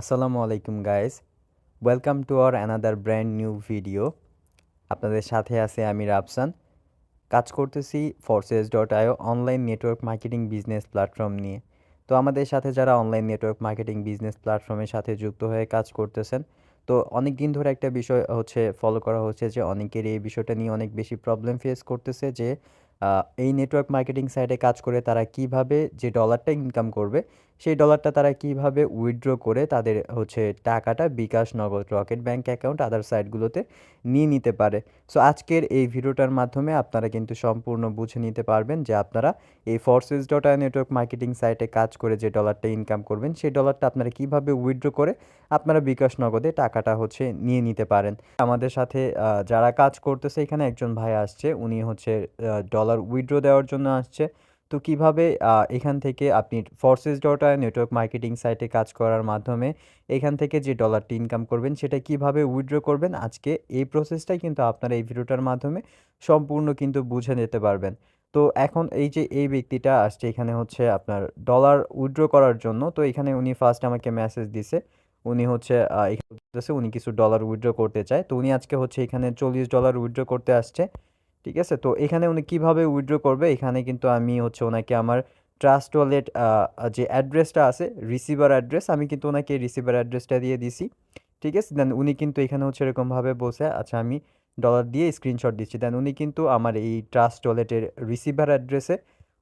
আসসালামু আলাইকুম guys welcome to our another brand new video আপনাদের সাথে আছে আমি রাফসান। কাজ করতেছি forces dot IO online network marketing business platform নিয়ে। তো আমাদের সাথে যারা অনলাইন নেটওয়ার্ক মার্কেটিং বিজনেস প্ল্যাটফর্মের সাথে যুক্ত হয়ে কাজ করতেছেন, তো অনেক দিন ধরে একটা বিষয় হচ্ছে ফলো করা হচ্ছে যে অনেকের এই বিষয়টা নিয়ে অনেক বেশি প্রবলেম ফেস করতেছে যে এই নেটওয়ার্ক মার্কেটিং সাইটে কাজ করে তারা কীভাবে যে ডলারটা ইনকাম করবে সেই ডলারটা তারা কীভাবে উইথড্র করে তাদের হচ্ছে টাকাটা bKash Nagad Rocket bank account other সাইটগুলোতে নিয়ে নিতে পারে। সো আজকের এই ভিডিওটার মাধ্যমে আপনারা কিন্তু সম্পূর্ণ বুঝে নিতে পারবেন যে আপনারা এই ফোর্সেস ডট নেটওয়ার্ক মার্কেটিং সাইটে কাজ করে যে ডলারটা ইনকাম করবেন, সেই ডলারটা আপনারা কীভাবে উইথড্র করে আপনারা বিকাশ নগদে টাকাটা হচ্ছে নিয়ে নিতে পারেন। আমাদের সাথে যারা কাজ করতেছে, এখানে একজন ভাই আসছে, উনি হচ্ছে ডলার উইথড্র দেওয়ার জন্য আসছে। তো কীভাবে এখান থেকে আপনি ফোর্সেস ডট নেটওয়ার্ক মার্কেটিং সাইটে কাজ করার মাধ্যমে এখান থেকে যে ডলারটি ইনকাম করবেন, সেটা কীভাবে উইথড্র করবেন, আজকে এই প্রসেসটাই কিন্তু আপনারা এই ভিডিওটার মাধ্যমে সম্পূর্ণ কিন্তু বুঝে নিতে পারবেন। তো এখন এই যে এই ব্যক্তিটা আসছে, এখানে হচ্ছে আপনার ডলার উইথড্র করার জন্য, তো এখানে উনি ফার্স্ট আমাকে মেসেজ দিছে, উনি হচ্ছে এখানে উনি কিছু ডলার উইথড্র করতে চায়, তো উনি আজকে হচ্ছে এখানে চল্লিশ ডলার উইথড্র করতে আসছে। ঠিক আছে? তো এখানে উনি কীভাবে উইথড্র করবে? এখানে কিন্তু আমি হচ্ছে ওনাকে আমার ট্রাস্ট ওয়ালেট যে অ্যাড্রেসটা আছে রিসিভার অ্যাড্রেস আমি কিন্তু ওনাকে রিসিভার অ্যাড্রেসটা দিয়ে দিছি ঠিক আছে? দেন উনি কিন্তু এখানে হচ্ছে এরকমভাবে বসে আচ্ছা আমি ডলার দিয়ে স্ক্রিনশট দিচ্ছি। দেন উনি কিন্তু আমার এই ট্রাস্ট ওয়ালেটের রিসিভার অ্যাড্রেসে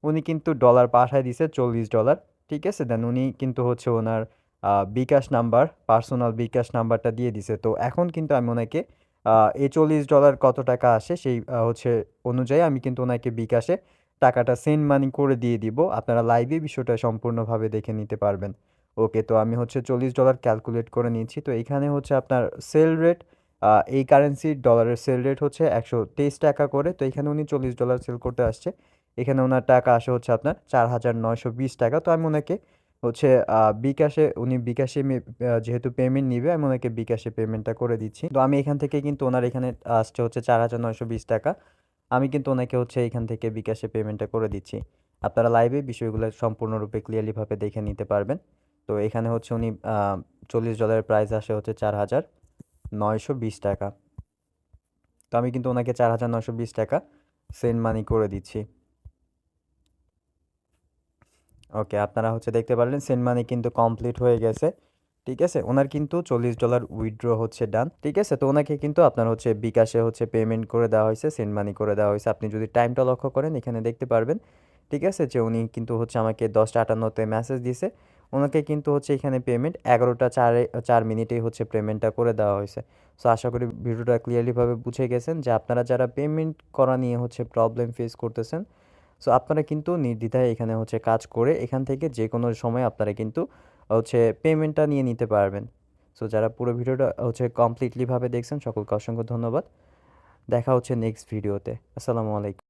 উনি কিন্তু ডলার পাঠায় দিছে চল্লিশ ডলার ঠিক আছে? দেন উনি কিন্তু হচ্ছে ওনার বিকাশ নাম্বার পার্সোনাল বিকাশ নাম্বারটা দিয়ে দিছে তো এখন কিন্তু আমি ওনাকে এই চল্লিশ ডলার কত টাকা আসে সেই হচ্ছে অনুযায়ী আমি কিন্তু ওনাকে বিকাশে টাকাটা সেন্ড মানি করে দিয়ে দিব। আপনারা লাইভে বিষয়টা সম্পূর্ণভাবে দেখে নিতে পারবেন। ওকে তো আমি হচ্ছে চল্লিশ ডলার ক্যালকুলেট করে নিয়েছি তো এখানে হচ্ছে আপনার সেল রেট এই কারেন্সির ডলারের সেল রেট হচ্ছে একশো তেইশ টাকা করে। তো এখানে উনি চল্লিশ ডলার সেল করতে আসছে। এখানে ওনার টাকা আসে হচ্ছে আপনার চার হাজার নয়শো বিশ টাকা। তো আমি ওনাকে হচ্ছে বিকাশে, উনি বিকাশে যেহেতু পেমেন্ট নিবে, আমি ওনাকে বিকাশে পেমেন্টটা করে দিচ্ছি। তো আমি এখান থেকে কিন্তু ওনার এখানে আসছে হচ্ছে চার হাজার নয়শো বিশ টাকা। আমি কিন্তু ওনাকে হচ্ছে এখান থেকে বিকাশে পেমেন্টটা করে দিচ্ছি। আপনারা লাইভে বিষয়গুলো সম্পূর্ণরূপে ক্লিয়ারলিভাবে দেখে নিতে পারবেন। তো এখানে হচ্ছে উনি চল্লিশ ডলারের প্রাইস আসে হচ্ছে চার হাজার নয়শো বিশ টাকা। তো আমি কিন্তু ওনাকে চার হাজার নয়শো বিশ টাকা সেন্ড মানি করে দিচ্ছি। ওকে, আপনারা হচ্ছে দেখতে পারলেন সেন্ড মানি কিন্তু কমপ্লিট হয়ে গেছে, ঠিক আছে? ওনার কিন্তু চল্লিশ ডলার উইথড্র হচ্ছে ডান, ঠিক আছে? তো ওনাকে কিন্তু আপনার হচ্ছে বিকাশে হচ্ছে পেমেন্ট করে দেওয়া হয়েছে সেন্ড মানি করে দেওয়া হয়েছে। আপনি যদি টাইমটা লক্ষ্য করেন, এখানে দেখতে পারবেন, ঠিক আছে? যে উনি কিন্তু হচ্ছে আমাকে দশটা আটান্নতে মেসেজ দিয়েছে, ওনাকে কিন্তু হচ্ছে এখানে পেমেন্ট এগারোটা চারে, চার মিনিটেই হচ্ছে পেমেন্টটা করে দেওয়া হয়েছে। সো আশা করি ভিডিওটা ক্লিয়ারলিভাবে বুঝে গেছেন যে আপনারা যারা পেমেন্ট করা নিয়ে হচ্ছে প্রবলেম ফেস করতেছেন সো আপনারা কিন্তু নির্দ্বিধায় এখানে হচ্ছে কাজ করে এখান থেকে যে কোনো সময় আপনারা কিন্তু হচ্ছে পেমেন্টটা নিয়ে নিতে পারবেন। সো যারা পুরো ভিডিওটা হচ্ছে কমপ্লিটলিভাবে দেখছেন, সকলকে অসংখ্য ধন্যবাদ। দেখা হচ্ছে নেক্সট ভিডিওতে আসসালামু আলাইকুম।